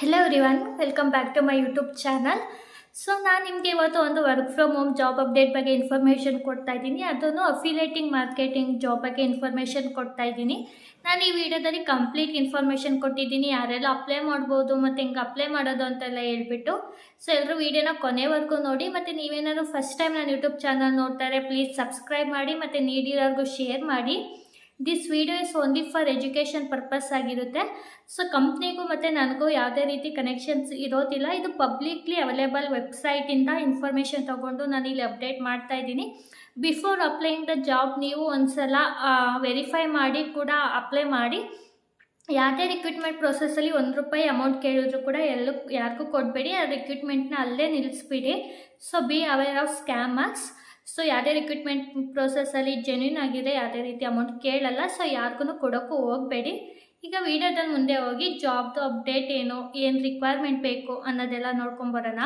Hello everyone welcome back to my YouTube channel so ನಾನು ನಿಮಗೆ ಇವತ್ತು ಒಂದು work from home job update ಬಗ್ಗೆ ಇನ್ಫಾರ್ಮೇಷನ್ ಕೊಡ್ತಾ ಇದ್ದೀನಿ. ಅದನ್ನು ಅಫಿಲೇಟಿಂಗ್ ಮಾರ್ಕೆಟಿಂಗ್ ಜಾಬ್ ಬಗ್ಗೆ ಇನ್ಫಾರ್ಮೇಷನ್ ಕೊಡ್ತಾ ಇದ್ದೀನಿ. ನಾನು ಈ ವಿಡಿಯೋದಲ್ಲಿ ಕಂಪ್ಲೀಟ್ ಇನ್ಫಾರ್ಮೇಷನ್ ಕೊಟ್ಟಿದ್ದೀನಿ. ಯಾರೆಲ್ಲ ಅಪ್ಲೈ ಮಾಡ್ಬೋದು, ಮತ್ತು ಹೆಂಗೆ ಅಪ್ಲೈ ಮಾಡೋದು ಅಂತೆಲ್ಲ ಹೇಳ್ಬಿಟ್ಟು. ಸೊ ಎಲ್ಲರೂ ವೀಡಿಯೋನ ಕೊನೆವರೆಗೂ ನೋಡಿ, ಮತ್ತು ನೀವೇನಾದ್ರು ಫಸ್ಟ್ ಟೈಮ್ ನಾನು ಯೂಟ್ಯೂಬ್ ಚಾನಲ್ ನೋಡ್ತಾರೆ ಪ್ಲೀಸ್ ಸಬ್ಸ್ಕ್ರೈಬ್ ಮಾಡಿ, ಮತ್ತು ನೀಡಿರೋರ್ಗೂ ಶೇರ್ ಮಾಡಿ. This video is only for education purpose ಆಗಿರುತ್ತೆ. ಸೊ ಕಂಪ್ನಿಗೂ ಮತ್ತು ನನಗೂ ಯಾವುದೇ ರೀತಿ ಕನೆಕ್ಷನ್ಸ್ ಇರೋದಿಲ್ಲ. ಇದು ಪಬ್ಲಿಕ್ಲಿ ಅವೈಲೇಬಲ್ ವೆಬ್ಸೈಟಿಂದ ಇನ್ಫಾರ್ಮೇಷನ್ ತೊಗೊಂಡು ನಾನು ಇಲ್ಲಿ ಅಪ್ಡೇಟ್ ಮಾಡ್ತಾ ಇದ್ದೀನಿ. ಬಿಫೋರ್ ಅಪ್ಲೈಯಿಂಗ್ ದ ಜಾಬ್ ನೀವು ಒಂದ್ಸಲ ವೆರಿಫೈ ಮಾಡಿ ಕೂಡ ಅಪ್ಲೈ ಮಾಡಿ. ಯಾವುದೇ ರಿಕ್ರೂಟ್ಮೆಂಟ್ ಪ್ರೊಸೆಸಲ್ಲಿ ಒಂದು ರೂಪಾಯಿ ಅಮೌಂಟ್ ಕೇಳಿದ್ರು ಕೂಡ ಎಲ್ಲೂ, ಯಾರಿಗೂ ಕೊಡಬೇಡಿ. ಆ ರಿಕ್ರೂಟ್ಮೆಂಟ್ನ ಅಲ್ಲೇ ನಿಲ್ಲಿಸ್ಬಿಡಿ so be aware of scammers so ಯಾವುದೇ ರಿಕ್ರೂಟ್ಮೆಂಟ್ ಪ್ರೊಸೆಸಲ್ಲಿ ಜೆನ್ಯೂನ್ ಆಗಿದೆ, ಯಾವುದೇ ರೀತಿ ಅಮೌಂಟ್ ಕೇಳಲ್ಲ ಸೊ ಯಾರಿಗೂ ಕೊಡೋಕ್ಕೂ ಹೋಗಬೇಡಿ. ಈಗ ವಿಡಿಯೋದಲ್ಲಿ ಮುಂದೆ ಹೋಗಿ ಜಾಬ್ದು ಅಪ್ಡೇಟ್ ಏನು ಏನು ರಿಕ್ವೈರ್ಮೆಂಟ್ ಬೇಕು ಅನ್ನೋದೆಲ್ಲ ನೋಡ್ಕೊಂಬರೋಣ.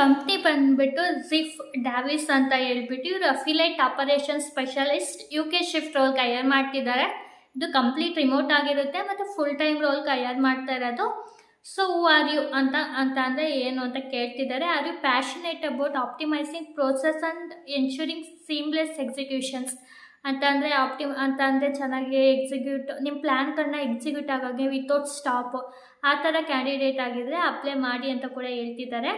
ಕಂಪ್ನಿ ಬಂದ್ಬಿಟ್ಟು ಜಿಫ್ ಡ್ಯಾವಿಸ್ ಅಂತ ಹೇಳ್ಬಿಟ್ಟು ಇವರು affiliate operation specialist U K ಶಿಫ್ಟ್ ರೋಲ್ಗೆ ಹೈಯರ್ ಮಾಡ್ತಿದ್ದಾರೆ. ಇದು ಕಂಪ್ಲೀಟ್ ರಿಮೋಟ್ ಆಗಿರುತ್ತೆ, ಮತ್ತು ಫುಲ್ ಟೈಮ್ ರೋಲ್ಗೆ ಹೈಯರ್ ಮಾಡ್ತಾ ಇರೋದು. ಸೊ ಆರ್ ಯು ಅಂತ ಅಂತ ಅಂದರೆ ಏನು ಅಂತ ಕೇಳ್ತಿದ್ದಾರೆ. Are you passionate about optimising process and ensuring seamless executions ಅಂತ ಅಂದರೆ ಆಪ್ಟಿ ಅಂತ ಅಂದರೆ ಚೆನ್ನಾಗಿ ಎಕ್ಸಿಕ್ಯೂಟ್ ನಿಮ್ಮ ಪ್ಲ್ಯಾನ್ಗಳನ್ನ ಎಕ್ಸಿಕ್ಯೂಟ್ ಆಗೋಕ್ಕೆ ವಿತೌಟ್ ಸ್ಟಾಪ್ ಆ ಥರ ಕ್ಯಾಂಡಿಡೇಟ್ ಆಗಿದ್ದರೆ ಅಪ್ಲೈ ಮಾಡಿ ಅಂತ ಕೂಡ ಹೇಳ್ತಿದ್ದಾರೆ.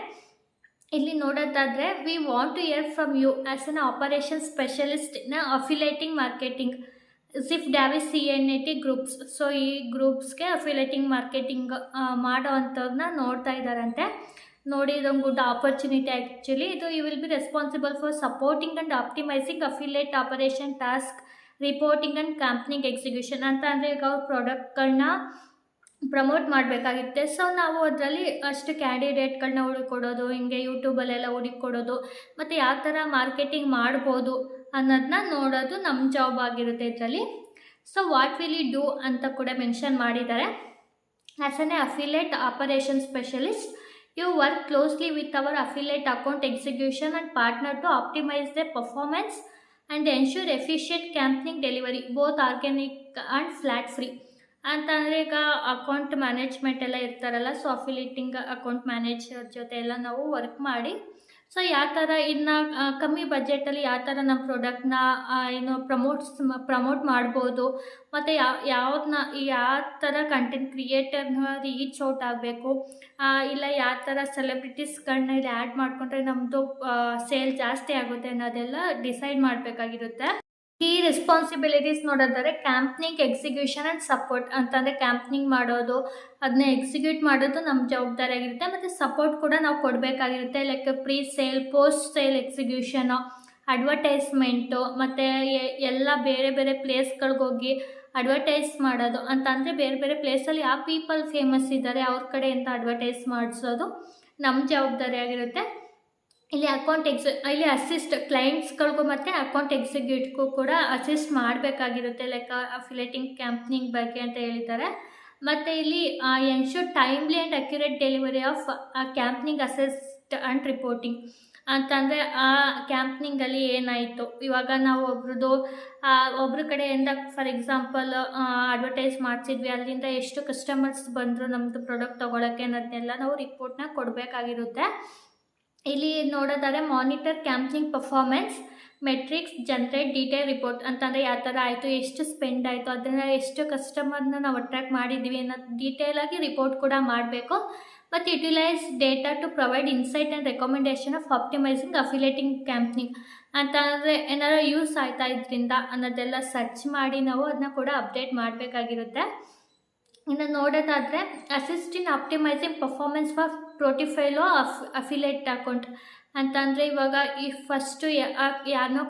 ಇಲ್ಲಿ ನೋಡೋದಾದರೆ we want to hear from you as an operation specialist in affiliating marketing ಸಿಫ್ Davis C N A T groups so ಈ ಗ್ರೂಪ್ಸ್ಗೆ ಅಫಿಲೇಟಿಂಗ್ ಮಾರ್ಕೆಟಿಂಗ್ ಮಾಡೋ ನೋಡ್ತಾ ಇದ್ದಾರಂತೆ ನೋಡಿ, ಇದೊಂದು ಗುಡ್ ಆಪರ್ಚುನಿಟಿ ಆ್ಯಕ್ಚುಲಿ ಇದು you will be responsible for supporting and optimising affiliate operation task reporting and campaigning execution ಅಂತ ಅಂದರೆ ಈಗ ಅವ್ರ ಪ್ರಾಡಕ್ಟ್ಗಳನ್ನ ಪ್ರಮೋಟ್ ಮಾಡಬೇಕಾಗಿತ್ತೆ. ಸೊ ನಾವು ಅದರಲ್ಲಿ ಅಷ್ಟು ಕ್ಯಾಂಡಿಡೇಟ್ಗಳನ್ನ ಹುಡುಕೊಡೋದು ಹಿಂಗೆ ಯೂಟ್ಯೂಬಲ್ಲೆಲ್ಲ ಹುಡುಕೊಡೋದು ಮತ್ತು ಯಾವ ಥರ ಮಾರ್ಕೆಟಿಂಗ್ ಮಾಡ್ಬೋದು ಅನ್ನೋದನ್ನ ನೋಡೋದು ನಮ್ಮ ಜಾಬ್ ಆಗಿರುತ್ತೆ ಇದರಲ್ಲಿ. So what will you do ಅಂತ ಕೂಡ ಮೆನ್ಷನ್ ಮಾಡಿದ್ದಾರೆ. As an affiliate operation specialist you work closely with our affiliate account execution and partner to optimise the performance and ensure efficient campaigning delivery both organic and flat free ಅಂತಂದರೆ ಈಗ account management ಎಲ್ಲ ಇರ್ತಾರಲ್ಲ so ಅಫಿಲೇಟಿಂಗ್ account manager ಜೊತೆ ಎಲ್ಲ ನಾವು work ಮಾಡಿ so ಯಾವ ಥರ ಇನ್ನು ಕಮ್ಮಿ ಬಜೆಟಲ್ಲಿ ಯಾವ ಥರ ನಮ್ಮ ಪ್ರಾಡಕ್ಟ್ನ ಏನು ಪ್ರಮೋಟ್ಸ್ ಪ್ರಮೋಟ್ ಮಾಡ್ಬೋದು? ಮತ್ತು ಯಾವ ಯಾವ್ದನ್ನ ಯಾವ ಥರ ಕಂಟೆಂಟ್ ಕ್ರಿಯೇಟರ್ನ ರೀಚ್ ಔಟ್ ಆಗಬೇಕು? ಇಲ್ಲ ಯಾವ ಥರ ಸೆಲೆಬ್ರಿಟೀಸ್ಗಳನ್ನ ಇಲ್ಲಿ ಆ್ಯಡ್ ಮಾಡಿಕೊಂಡ್ರೆ ನಮ್ಮದು ಸೇಲ್ ಜಾಸ್ತಿ ಆಗುತ್ತೆ ಅನ್ನೋದೆಲ್ಲ ಡಿಸೈಡ್ ಮಾಡಬೇಕಾಗಿರುತ್ತೆ. ಈ ರೆಸ್ಪಾನ್ಸಿಬಿಲಿಟೀಸ್ ನೋಡೋದಾದ್ರೆ ಕ್ಯಾಂಪ್ನಿಂಗ್ ಎಕ್ಸಿಕ್ಯೂಷನ್ ಆ್ಯಂಡ್ ಸಪೋರ್ಟ್ ಅಂತಂದರೆ ಕ್ಯಾಂಪ್ನಿಂಗ್ ಮಾಡೋದು ಅದನ್ನ ಎಕ್ಸಿಕ್ಯೂಟ್ ಮಾಡೋದು ನಮ್ಮ ಜವಾಬ್ದಾರಿ ಆಗಿರುತ್ತೆ. ಮತ್ತು ಸಪೋರ್ಟ್ ಕೂಡ ನಾವು ಕೊಡಬೇಕಾಗಿರುತ್ತೆ. Like pre sale post sale execution advertisement ಮತ್ತು ಎಲ್ಲ ಬೇರೆ ಬೇರೆ ಪ್ಲೇಸ್ಗಳಿಗೆ ಹೋಗಿ ಅಡ್ವರ್ಟೈಸ್ ಮಾಡೋದು ಅಂತಂದರೆ ಬೇರೆ ಬೇರೆ ಪ್ಲೇಸಲ್ಲಿ ಯಾವ ಪೀಪಲ್ ಫೇಮಸ್ ಇದ್ದಾರೆ. ಅವ್ರ ಕಡೆಯಿಂದ ಅಡ್ವರ್ಟೈಸ್ ಮಾಡಿಸೋದು ನಮ್ಮ ಜವಾಬ್ದಾರಿ ಆಗಿರುತ್ತೆ. ಇಲ್ಲಿ ಅಕೌಂಟ್ ಎಕ್ಸ್ ಇಲ್ಲಿ ಅಸಿಸ್ಟ್ ಕ್ಲೈಂಟ್ಸ್ಗಳಿಗೂ ಮತ್ತು ಅಕೌಂಟ್ ಎಕ್ಸಿಕ್ಯೂಟಿವ್ಗೂ ಕೂಡ ಅಸಿಸ್ಟ್ ಮಾಡಬೇಕಾಗಿರುತ್ತೆ ಲೈಕ್ ಅಫಿಲೇಟಿಂಗ್ ಕ್ಯಾಂಪ್ನಿಂಗ್ ಬಗ್ಗೆ ಅಂತ ಹೇಳಿದ್ದಾರೆ. ಮತ್ತು ಇಲ್ಲಿ ensure timely and accurate delivery of campaigning assist and reporting ಅಂತಂದರೆ, ಆ ಕ್ಯಾಂಪ್ನಿಂಗಲ್ಲಿ ಏನಾಯಿತು? ಇವಾಗ ನಾವು ಒಬ್ರದ್ದು ಒಬ್ರ ಕಡೆಯಿಂದ ಫಾರ್ ಎಕ್ಸಾಂಪಲ್ ಅಡ್ವರ್ಟೈಸ್ ಮಾಡಿಸಿದ್ವಿ, ಅಲ್ಲಿಂದ ಎಷ್ಟು ಕಸ್ಟಮರ್ಸ್ ಬಂದರು ನಮ್ಮದು ಪ್ರಾಡಕ್ಟ್ ತೊಗೊಳಕ್ಕೆ ಅನ್ನೋದನ್ನೆಲ್ಲ ನಾವು ರಿಪೋರ್ಟ್ನ ಕೊಡಬೇಕಾಗಿರುತ್ತೆ. ಇಲ್ಲಿ ನೋಡೋದಾದ್ರೆ monitor campaigning performance metrics generate detail report ಅಂತಂದರೆ ಯಾವ ಥರ ಆಯಿತು, ಎಷ್ಟು ಸ್ಪೆಂಡ್ ಆಯಿತು, ಅದನ್ನು ಎಷ್ಟು ಕಸ್ಟಮರ್ನ ನಾವು ಅಟ್ರ್ಯಾಕ್ಟ್ ಮಾಡಿದ್ವಿ ಅನ್ನೋದು ಡೀಟೇಲಾಗಿ ರಿಪೋರ್ಟ್ ಕೂಡ ಮಾಡಬೇಕು. ಮತ್ತು utilise data to provide insight and recommendation of optimising affiliating campaigning ಅಂತಂದರೆ ಏನಾರು ಯೂಸ್ ಆಯ್ತಾ ಇದರಿಂದ ಅನ್ನೋದೆಲ್ಲ ಸರ್ಚ್ ಮಾಡಿ ನಾವು ಅದನ್ನ ಕೂಡ ಅಪ್ಡೇಟ್ ಮಾಡಬೇಕಾಗಿರುತ್ತೆ. ಇನ್ನು ನೋಡೋದಾದರೆ assist in optimising performance for portfolio of affiliate account ಅಂತಂದರೆ ಇವಾಗ ಈ ಫಸ್ಟು ಯಾರನ್ನೋ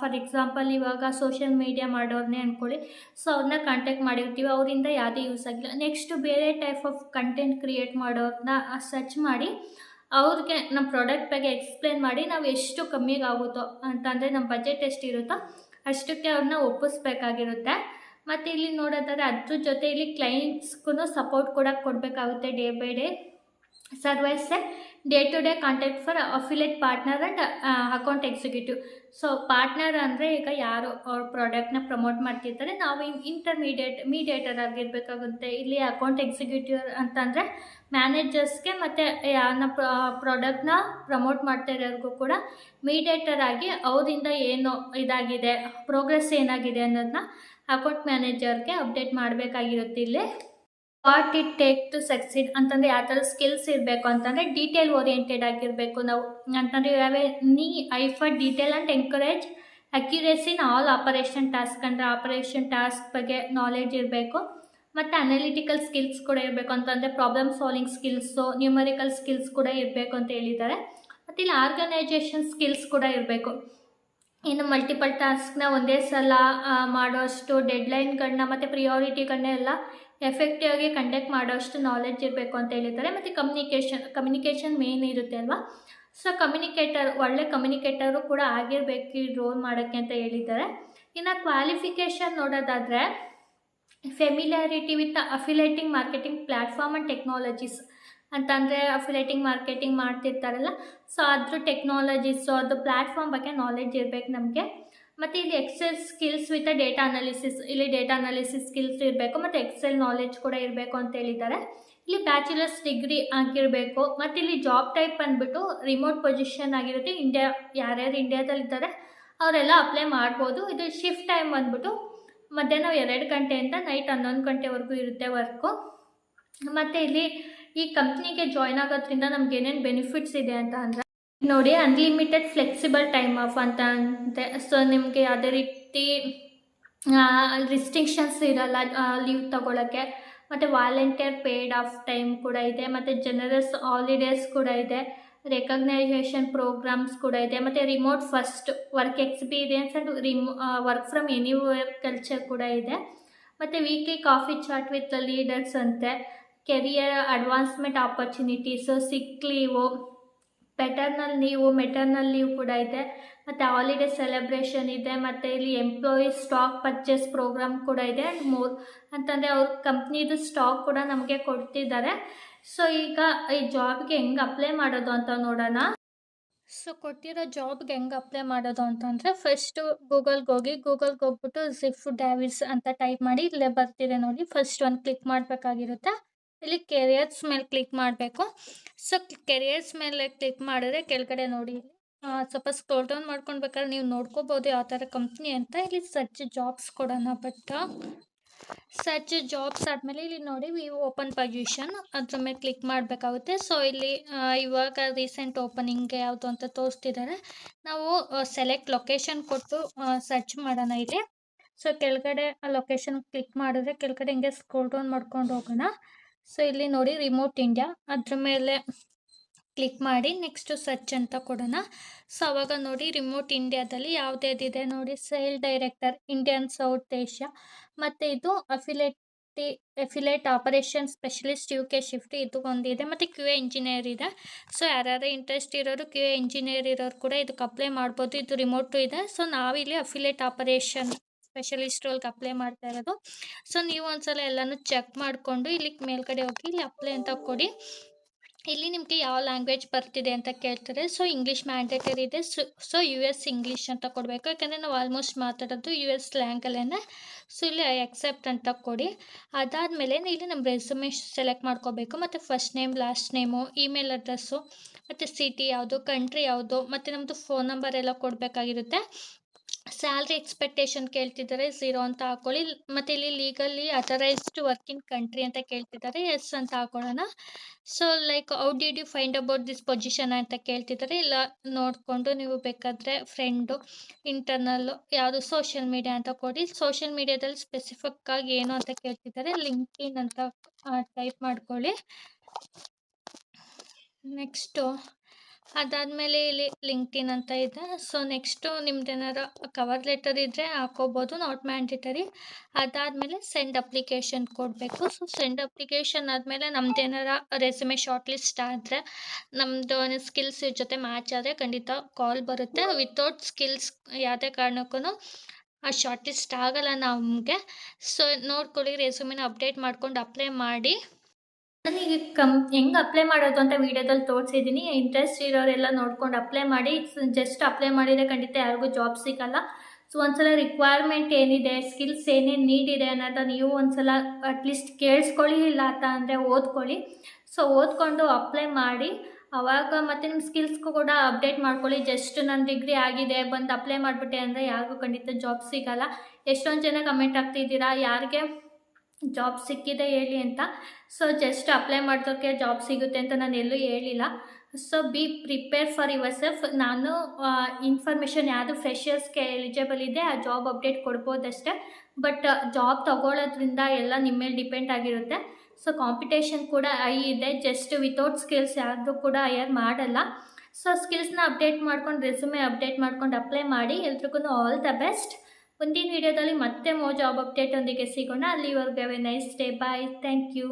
ಫಾರ್ ಎಕ್ಸಾಂಪಲ್ ಇವಾಗ ಸೋಷಿಯಲ್ ಮೀಡಿಯಾ ಮಾಡೋರನ್ನೇ ಅಂದ್ಕೊಳ್ಳಿ ಸೊ ಅವ್ರನ್ನ ಕಾಂಟ್ಯಾಕ್ಟ್ ಮಾಡಿರ್ತೀವಿ. ಅವರಿಂದ ಯಾವುದೇ ಯೂಸ್ ಆಗಿಲ್ಲ. ನೆಕ್ಸ್ಟು ಬೇರೆ ಟೈಪ್ ಆಫ್ ಕಂಟೆಂಟ್ ಕ್ರಿಯೇಟ್ ಮಾಡೋರನ್ನ ಸರ್ಚ್ ಮಾಡಿ, ಅವ್ರಿಗೆ ನಮ್ಮ ಪ್ರಾಡಕ್ಟ್ ಬಗ್ಗೆ ಎಕ್ಸ್ಪ್ಲೇನ್ ಮಾಡಿ ನಾವು ಎಷ್ಟು ಕಮ್ಮಿಗೆ ಆಗುತ್ತೋ, ಅಂತಂದರೆ ನಮ್ಮ ಬಜೆಟ್ ಎಷ್ಟಿರುತ್ತೋ ಅಷ್ಟಕ್ಕೆ ಅವ್ರನ್ನ ಒಪ್ಪಿಸ್ಬೇಕಾಗಿರುತ್ತೆ. ಮತ್ತು ಇಲ್ಲಿ ನೋಡೋದಾದ್ರೆ ಅದ್ರ ಜೊತೆ ಇಲ್ಲಿ ಕ್ಲೈಂಟ್ಸ್ಗೂ ಸಪೋರ್ಟ್ ಕೂಡ ಕೊಡಬೇಕಾಗುತ್ತೆ day by day service day to day contact for affiliate partner and account executive so partner ಅಂದರೆ ಈಗ ಯಾರು ಅವ್ರ ಪ್ರಾಡಕ್ಟ್ನ ಪ್ರಮೋಟ್ ಮಾಡ್ತಿರ್ತಾರೆ. ನಾವು ಇಂಟರ್ಮೀಡಿಯೇಟ್ ಮೀಡಿಯೇಟರ್ ಆಗಿರಬೇಕಾಗುತ್ತೆ. ಇಲ್ಲಿ ಅಕೌಂಟ್ ಎಕ್ಸಿಕ್ಯೂಟಿವ್ ಅಂತಂದರೆ ಮ್ಯಾನೇಜರ್ಸ್ಗೆ ಮತ್ತು ಯಾರನ್ನ ಪ್ರಾಡಕ್ಟ್ನ ಪ್ರಮೋಟ್ ಮಾಡ್ತಾ ಇರೋರಿಗೂ ಕೂಡ ಮೀಡಿಯೇಟರ್ ಆಗಿ ಅವರಿಂದ ಏನು ಇದಾಗಿದೆ ಪ್ರೋಗ್ರೆಸ್ ಏನಾಗಿದೆ ಅನ್ನೋದನ್ನ ಅಕೌಂಟ್ ಮ್ಯಾನೇಜರ್ಗೆ ಅಪ್ಡೇಟ್ ಮಾಡಬೇಕಾಗಿರುತ್ತೆ ಇಲ್ಲಿ. What it take to succeed ಅಂತಂದರೆ ಯಾವ ಥರ ಸ್ಕಿಲ್ಸ್ ಇರಬೇಕು ಅಂತಂದರೆ ಡೀಟೇಲ್ ಓರಿಯೆಂಟೆಡ್ ಆಗಿರಬೇಕು ನಾವು. ಅಂತಂದರೆ ಯಾವೇ ನೀ eye for detail and encourage accuracy in all operation task ಅಂದರೆ ಆಪರೇಷನ್ ಟಾಸ್ಕ್ ಬಗ್ಗೆ ನಾಲೆಡ್ಜ್ ಇರಬೇಕು. ಮತ್ತು ಅನಾಲಿಟಿಕಲ್ ಸ್ಕಿಲ್ಸ್ ಕೂಡ ಇರಬೇಕು ಅಂತಂದರೆ problem solving skills numerical skills ಕೂಡ ಇರಬೇಕು ಅಂತ ಹೇಳಿದ್ದಾರೆ. ಮತ್ತು ಇಲ್ಲಿ ಆರ್ಗನೈಜೇಷನ್ ಸ್ಕಿಲ್ಸ್ ಕೂಡ ಇರಬೇಕು. ಇನ್ನು ಮಲ್ಟಿಪಲ್ ಟಾಸ್ಕ್ನ ಒಂದೇ ಸಲ ಮಾಡೋಷ್ಟು ಡೆಡ್ಲೈನ್ಗಳನ್ನ ಮತ್ತು ಪ್ರಿಯಾರಿಟಿಗಳನ್ನ ಎಲ್ಲ ಎಫೆಕ್ಟಿವ್ ಆಗಿ ಕಂಡಕ್ಟ್ ಮಾಡೋಷ್ಟು ನಾಲೆಡ್ಜ್ ಇರಬೇಕು ಅಂತ ಹೇಳಿದ್ದಾರೆ. ಮತ್ತು ಕಮ್ಯುನಿಕೇಷನ್ ಕಮ್ಯುನಿಕೇಷನ್ ಮೇನ್ ಇರುತ್ತೆ ಅಲ್ವಾ? ಸೊ ಕಮ್ಯುನಿಕೇಟರ್ ಒಳ್ಳೆ ಕಮ್ಯುನಿಕೇಟರು ಕೂಡ ಆಗಿರಬೇಕು ಈ ರೋಲ್ ಮಾಡೋಕ್ಕೆ ಅಂತ ಹೇಳಿದ್ದಾರೆ. ಇನ್ನು ಕ್ವಾಲಿಫಿಕೇಷನ್ ನೋಡೋದಾದರೆ familiarity with affiliating marketing platform and technologies ಅಂತಂದರೆ ಅಫಿಲೇಟಿಂಗ್ ಮಾರ್ಕೆಟಿಂಗ್ ಮಾಡ್ತಿರ್ತಾರಲ್ಲ. ಸೊ ಅದ್ರ ಟೆಕ್ನಾಲಜೀಸು ಅದು ಪ್ಲ್ಯಾಟ್ಫಾರ್ಮ್ ಬಗ್ಗೆ ನಾಲೆಡ್ಜ್ ಇರಬೇಕು ನಮಗೆ. ಮತ್ತು ಇಲ್ಲಿ Excel skills with data analysis ಇಲ್ಲಿ ಡೇಟಾ ಅನಾಲಿಸಿಸ್ ಸ್ಕಿಲ್ಸ್ ಇರಬೇಕು, ಮತ್ತು ಎಕ್ಸೆಲ್ ನಾಲೆಡ್ಜ್ ಕೂಡ ಇರಬೇಕು ಅಂತ ಹೇಳಿದ್ದಾರೆ. ಇಲ್ಲಿ ಬ್ಯಾಚುಲರ್ಸ್ ಡಿಗ್ರಿ ಆಗಿರಬೇಕು, ಮತ್ತು ಇಲ್ಲಿ ಜಾಬ್ ಟೈಪ್ ಬಂದುಬಿಟ್ಟು ರಿಮೋಟ್ ಪೊಸಿಷನ್ ಆಗಿರುತ್ತೆ. ಇಂಡಿಯಾ ಯಾರ್ಯಾರು ಇಂಡಿಯಾದಲ್ಲಿದ್ದಾರೆ ಅವರೆಲ್ಲ ಅಪ್ಲೈ ಮಾಡ್ಬೋದು. ಇದು ಶಿಫ್ಟ್ ಟೈಮ್ ಬಂದ್ಬಿಟ್ಟು ಮಧ್ಯಾಹ್ನ ಎರಡು ಗಂಟೆಯಿಂದ ನೈಟ್ ಹನ್ನೊಂದು ಗಂಟೆವರೆಗೂ ಇರುತ್ತೆ ವರ್ಕು ಮತ್ತು ಇಲ್ಲಿ ಈ ಕಂಪ್ನಿಗೆ ಜಾಯ್ನ್ ಆಗೋದ್ರಿಂದ ನಮ್ಗೆ ಏನೇನು ಬೆನಿಫಿಟ್ಸ್ ಇದೆ ಅಂತ ಅಂದರೆ, ನೋಡಿ ಅನ್ಲಿಮಿಟೆಡ್ ಫ್ಲೆಕ್ಸಿಬಲ್ ಟೈಮ್ ಆಫ್ ಅಂತ ಅಂತೆ. ಸೊ ನಿಮಗೆ ಯಾವುದೇ ರೀತಿ ರಿಸ್ಟ್ರಿಕ್ಷನ್ಸ್ ಇರಲ್ಲ ಲೀವ್ ತಗೊಳ್ಳೋಕ್ಕೆ ಮತ್ತು ವಾಲಂಟಿಯರ್ ಪೇಡ್ ಆಫ್ ಟೈಮ್ ಕೂಡ ಇದೆ. ಮತ್ತು ಜನರಸ್ ಹಾಲಿಡೇಸ್ ಕೂಡ ಇದೆ. ರೆಕಗ್ನೈಸೇಷನ್ ಪ್ರೋಗ್ರಾಮ್ಸ್ ಕೂಡ ಇದೆ. ಮತ್ತು remote first work experience and remote work from anywhere culture ಕೂಡ ಇದೆ. ಮತ್ತು weekly coffee chat with leaders ಅಂತೆ. Career advancement opportunities sick leave paternal leave maternal leave ಕೂಡ ಇದೆ. ಮತ್ತು ಹಾಲಿಡೇ ಸೆಲೆಬ್ರೇಷನ್ ಇದೆ, ಮತ್ತು ಇಲ್ಲಿ ಎಂಪ್ಲಾಯೀಸ್ ಸ್ಟಾಕ್ ಪರ್ಚೇಸ್ ಪ್ರೋಗ್ರಾಮ್ ಕೂಡ ಇದೆ ಆ್ಯಂಡ್ ಮೋರ್ ಅಂತಂದರೆ ಅವ್ರ ಕಂಪ್ನಿದು ಸ್ಟಾಕ್ ಕೂಡ ನಮಗೆ ಕೊಡ್ತಿದ್ದಾರೆ. ಸೊ ಈಗ ಈ ಜಾಬ್ಗೆ ಹೆಂಗೆ ಅಪ್ಲೈ ಮಾಡೋದು ಅಂತ ನೋಡೋಣ. ಸೊ ಕೊಟ್ಟಿರೋ ಜಾಬ್ಗೆ ಹೆಂಗೆ ಅಪ್ಲೈ ಮಾಡೋದು ಅಂತಂದರೆ ಫಸ್ಟು ಗೂಗಲ್ಗೆ ಹೋಗಿ ಗೂಗಲ್ಗೆ ಹೋಗ್ಬಿಟ್ಟು ಜಿಫ್ ಡ್ಯಾವಿಸ್ ಅಂತ ಟೈಪ್ ಮಾಡಿ ಇಲ್ಲೇ ಬರ್ತಿದೆ ನೋಡಿ. ಫಸ್ಟ್ ಒಂದು ಕ್ಲಿಕ್ ಮಾಡಬೇಕಾಗಿರುತ್ತೆ. ಇಲ್ಲಿ ಕೆರಿಯರ್ಸ್ ಮೇಲೆ ಕ್ಲಿಕ್ ಮಾಡಬೇಕು. ಸೊ ಕೆರಿಯರ್ಸ್ ಮೇಲೆ ಕ್ಲಿಕ್ ಮಾಡಿದ್ರೆ ಕೆಳಗಡೆ ನೋಡಿ. ಸ್ವಲ್ಪ ಸ್ಕ್ರೋಲ್ ಡೌನ್ ಮಾಡ್ಕೊಂಡು ಬೇಕಾದ್ರೆ ನೀವು ನೋಡ್ಕೋಬೋದು ಯಾವ ಥರ ಕಂಪ್ನಿ ಅಂತ. ಇಲ್ಲಿ ಸರ್ಚ್ ಜಾಬ್ಸ್ ಕೊಡೋಣ ಬಟ್ ಸರ್ಚ್ ಜಾಬ್ಸ್ ಆದಮೇಲೆ ಇಲ್ಲಿ ನೋಡಿ ವಿ ಓಪನ್ ಪೊಸಿಷನ್ ಅದ್ರ ಮೇಲೆ ಕ್ಲಿಕ್ ಮಾಡಬೇಕಾಗುತ್ತೆ. ಸೊ ಇಲ್ಲಿ ಇವಾಗ ರೀಸೆಂಟ್ ಓಪನಿಂಗ್ ಯಾವುದು ಅಂತ ತೋರಿಸ್ತಿದ್ದಾರೆ ನಾವು ಸೆಲೆಕ್ಟ್ ಲೊಕೇಶನ್ ಕೊಟ್ಟು ಸರ್ಚ್ ಮಾಡೋಣ ಇಲ್ಲಿ. ಸೊ ಕೆಳಗಡೆ ಲೊಕೇಶನ್ ಕ್ಲಿಕ್ ಮಾಡಿದ್ರೆ ಕೆಳಗಡೆ ಹಿಂಗೆ ಸ್ಕ್ರೋಲ್ ಡೌನ್ ಮಾಡ್ಕೊಂಡು ಹೋಗೋಣ. ಸೊ ಇಲ್ಲಿ ನೋಡಿ ರಿಮೋಟ್ ಇಂಡಿಯಾ ಅದ್ರ ಮೇಲೆ ಕ್ಲಿಕ್ ಮಾಡಿ ನೆಕ್ಸ್ಟು ಸರ್ಚ್ ಅಂತ ಕೊಡೋಣ. ಸೊ ಅವಾಗ ನೋಡಿ ರಿಮೋಟ್ ಇಂಡಿಯಾದಲ್ಲಿ ಯಾವುದ್ಯಾವ್ದಿದೆ ನೋಡಿ sale director Indian South Asia ಮತ್ತು ಇದು affiliate affiliate operation specialist U K shift ಇದು ಒಂದಿದೆ. ಮತ್ತು ಕ್ಯೂ ಇಂಜಿನಿಯರ್ ಇದೆ. ಸೊ ಯಾರ್ಯಾರು ಇಂಟ್ರೆಸ್ಟ್ ಇರೋರು ಕ್ಯೂ ಇಂಜಿನಿಯರ್ ಇರೋರು ಕೂಡ ಇದಕ್ಕೆ ಅಪ್ಲೈ ಮಾಡ್ಬೋದು. ಇದು ರಿಮೋಟು ಇದೆ. ಸೊ ನಾವಿಲ್ಲಿ ಅಫಿಲೇಟ್ ಆಪರೇಷನ್ ಸ್ಪೆಷಲಿಸ್ಟ್ ರೋಲ್ಗೆ ಅಪ್ಲೈ ಮಾಡ್ತಾ ಇರೋದು. ಸೊ ನೀವು ಒಂದ್ಸಲ ಎಲ್ಲನೂ ಚೆಕ್ ಮಾಡಿಕೊಂಡು ಇಲ್ಲಿ ಮೇಲ್ಗಡೆ ಹೋಗಿ ಇಲ್ಲಿ ಅಪ್ಲೈ ಅಂತ ಕೊಡಿ. ಇಲ್ಲಿ ನಿಮಗೆ ಯಾವ ಲ್ಯಾಂಗ್ವೇಜ್ ಬರ್ತಿದೆ ಅಂತ ಕೇಳ್ತಾರೆ. ಸೊ ಇಂಗ್ಲೀಷ್ ಮ್ಯಾಂಡೇಟರಿ ಇದೆ. ಸೊ ಯು ಎಸ್ ಇಂಗ್ಲೀಷ್ ಅಂತ ಕೊಡಬೇಕು. ಯಾಕಂದರೆ ನಾವು ಆಲ್ಮೋಸ್ಟ್ ಮಾತಾಡೋದು ಯು ಎಸ್ ಲ್ಯಾಂಗಲ್ಲೇ ಸೊ ಇಲ್ಲಿ ಎಕ್ಸೆಪ್ಟ್ ಅಂತ ಕೊಡಿ. ಅದಾದಮೇಲೆ ಇಲ್ಲಿ ನಮ್ಮ ರೆಸ್ಯೂಮೆ ಸೆಲೆಕ್ಟ್ ಮಾಡ್ಕೋಬೇಕು. ಮತ್ತು first name last name email address ಮತ್ತು ಸಿಟಿ ಯಾವುದು ಕಂಟ್ರಿ ಯಾವುದು, ಮತ್ತು ನಮ್ಮದು ಫೋನ್ ನಂಬರ್ ಎಲ್ಲ ಕೊಡಬೇಕಾಗಿರುತ್ತೆ. ಸ್ಯಾಲ್ರಿ ಎಕ್ಸ್ಪೆಕ್ಟೇಷನ್ ಕೇಳ್ತಿದ್ದಾರೆ, ಝೀರೋ ಅಂತ ಹಾಕೊಳ್ಳಿ. ಮತ್ತೆ ಇಲ್ಲಿ ಲೀಗಲಿ ಅಥರೈಸ್ಡ್ ವರ್ಕಿಂಗ್ ಕಂಟ್ರಿ ಅಂತ ಕೇಳ್ತಿದ್ದಾರೆ ಎಸ್ ಅಂತ ಹಾಕೊಳ್ಳೋಣ. So like how did you find about this position ಅಂತ ಕೇಳ್ತಿದ್ದಾರೆ. ಇಲ್ಲ, ನೋಡಿಕೊಂಡು ನೀವು ಬೇಕಾದರೆ ಫ್ರೆಂಡು ಇಂಟರ್ನಲ್ಲು ಯಾವುದು ಸೋಷಿಯಲ್ ಮೀಡಿಯಾ ಅಂತ ಕೊಡಿ. ಸೋಷಿಯಲ್ ಮೀಡಿಯಾದಲ್ಲಿ ಸ್ಪೆಸಿಫಿಕ್ ಆಗಿ ಏನು ಅಂತ ಕೇಳ್ತಿದ್ದಾರೆ ಲಿಂಕ್ ಇನ್ ಅಂತ ಟೈಪ್ ಮಾಡ್ಕೊಳ್ಳಿ. ನೆಕ್ಸ್ಟು ಅದಾದಮೇಲೆ ಇಲ್ಲಿ ಲಿಂಕ್ಡಿನ್ ಅಂತ ಇದೆ. ಸೊ ನೆಕ್ಸ್ಟು ನಿಮ್ದು ಏನಾರು ಕವರ್ ಲೆಟರ್ ಇದ್ದರೆ ಹಾಕೋಬೋದು. ನಾಟ್ ಮ್ಯಾಂಡೇಟರಿ ಅದಾದಮೇಲೆ ಸೆಂಡ್ ಅಪ್ಲಿಕೇಶನ್ ಕೊಡಬೇಕು. ಸೊ ಸೆಂಡ್ ಅಪ್ಲಿಕೇಶನ್ ಆದಮೇಲೆ ನಮ್ದು ಏನಾರ ರೆಸ್ಯೂಮೆ ಶಾರ್ಟ್ ಲಿಸ್ಟ್ ಆದರೆ ನಮ್ಮದು ಸ್ಕಿಲ್ಸ್ ಜೊತೆ ಮ್ಯಾಚ್ ಆದರೆ ಖಂಡಿತ ಕಾಲ್ ಬರುತ್ತೆ. ವಿತೌಟ್ ಸ್ಕಿಲ್ಸ್ ಯಾವುದೇ ಕಾರಣಕ್ಕೂ ಆ ಶಾರ್ಟ್ ಲಿಸ್ಟ್ ಆಗಲ್ಲ ನಮಗೆ. ಸೊ ನೋಡ್ಕೊಳ್ಳಿ ರೆಸ್ಯೂಮೆನ ಅಪ್ಡೇಟ್ ಮಾಡ್ಕೊಂಡು ಅಪ್ಲೈ ಮಾಡಿ. ನನಗೆ ಕಮ್, ಹೆಂಗೆ ಅಪ್ಲೈ ಮಾಡೋದು ಅಂತ ವೀಡಿಯೋದಲ್ಲಿ ತೋರಿಸಿದ್ದೀನಿ ಇಂಟ್ರೆಸ್ಟ್ ಇರೋರೆಲ್ಲ ನೋಡ್ಕೊಂಡು ಅಪ್ಲೈ ಮಾಡಿ. ಜಸ್ಟ್ ಅಪ್ಲೈ ಮಾಡಿದರೆ ಖಂಡಿತ ಯಾರಿಗೂ ಜಾಬ್ ಸಿಗಲ್ಲ. ಸೊ ಒಂದ್ಸಲ ರಿಕ್ವೈರ್ಮೆಂಟ್ ಏನಿದೆ ಸ್ಕಿಲ್ಸ್ ಏನೇನು ನೀಡಿದೆ ಅನ್ನೋದು ನೀವು ಒಂದ್ಸಲ ಅಟ್ಲೀಸ್ಟ್ ಕೇಳಿಸ್ಕೊಳ್ಳಿ, ಇಲ್ಲ ಅಂತ ಅಂದರೆ ಓದ್ಕೊಳ್ಳಿ. ಸೊ ಓದ್ಕೊಂಡು ಅಪ್ಲೈ ಮಾಡಿ. ಅವಾಗ ಮತ್ತು ನಿಮ್ಮ ಸ್ಕಿಲ್ಸ್ಗೂ ಕೂಡ ಅಪ್ಡೇಟ್ ಮಾಡ್ಕೊಳ್ಳಿ. ಜಸ್ಟ್ ನನ್ನ ಡಿಗ್ರಿ ಆಗಿದೆ, ಬಂದು ಅಪ್ಲೈ ಮಾಡಿಬಿಟ್ಟೆ ಅಂದರೆ ಯಾರಿಗೂ ಖಂಡಿತ ಜಾಬ್ ಸಿಗಲ್ಲ. ಎಷ್ಟೊಂದು ಜನ ಕಮೆಂಟ್ ಆಗ್ತಿದ್ದೀರಾ ಯಾರಿಗೆ? ಜಾಬ್ ಸಿಕ್ಕಿದೆ ಹೇಳಿ ಅಂತ. ಸೊ ಜಸ್ಟ್ ಅಪ್ಲೈ ಮಾಡೋಕ್ಕೆ ಜಾಬ್ ಸಿಗುತ್ತೆ ಅಂತ ನಾನು ಎಲ್ಲೂ ಹೇಳಿಲ್ಲ. So be prepare for yourself ನಾನು ಇನ್ಫಾರ್ಮೇಷನ್ ಯಾವುದು ಫ್ರೆಷರ್ಸ್ಗೆ ಎಲಿಜಿಬಲ್ ಇದೆ, ಆ ಜಾಬ್ ಅಪ್ಡೇಟ್ ಕೊಡ್ಬೋದಷ್ಟೇ. ಬಟ್ ಜಾಬ್ ತಗೊಳ್ಳೋದ್ರಿಂದ ಎಲ್ಲ ನಿಮ್ಮ ಮೇಲೆ ಡಿಪೆಂಡ್ ಆಗಿರುತ್ತೆ. ಸೊ ಕಾಂಪಿಟೇಷನ್ ಕೂಡ ಐ ಇದೆ. ಜಸ್ಟ್ ವಿತೌಟ್ ಸ್ಕಿಲ್ಸ್ ಯಾರು ಕೂಡ ಹೈಯರ್ ಮಾಡಲ್ಲ. ಸೊ ಸ್ಕಿಲ್ಸ್ನ ಅಪ್ಡೇಟ್ ಮಾಡ್ಕೊಂಡು ರೆಸ್ಯೂಮೆ ಅಪ್ಡೇಟ್ ಮಾಡ್ಕೊಂಡು ಅಪ್ಲೈ ಮಾಡಿ. ಎಲ್ರಿಗೂ ಆಲ್ ದ ಬೆಸ್ಟ್ ಮುಂದಿನ ವಿಡಿಯೋದಲ್ಲಿ ಮತ್ತೆ ಮೋ ಜಾಬ್ ಅಪ್ಡೇಟ್ ಒಂದಿಗೆ ಸಿಗೋಣ. ಅಲ್ಲಿವರೆಗೆ nice day bye thank you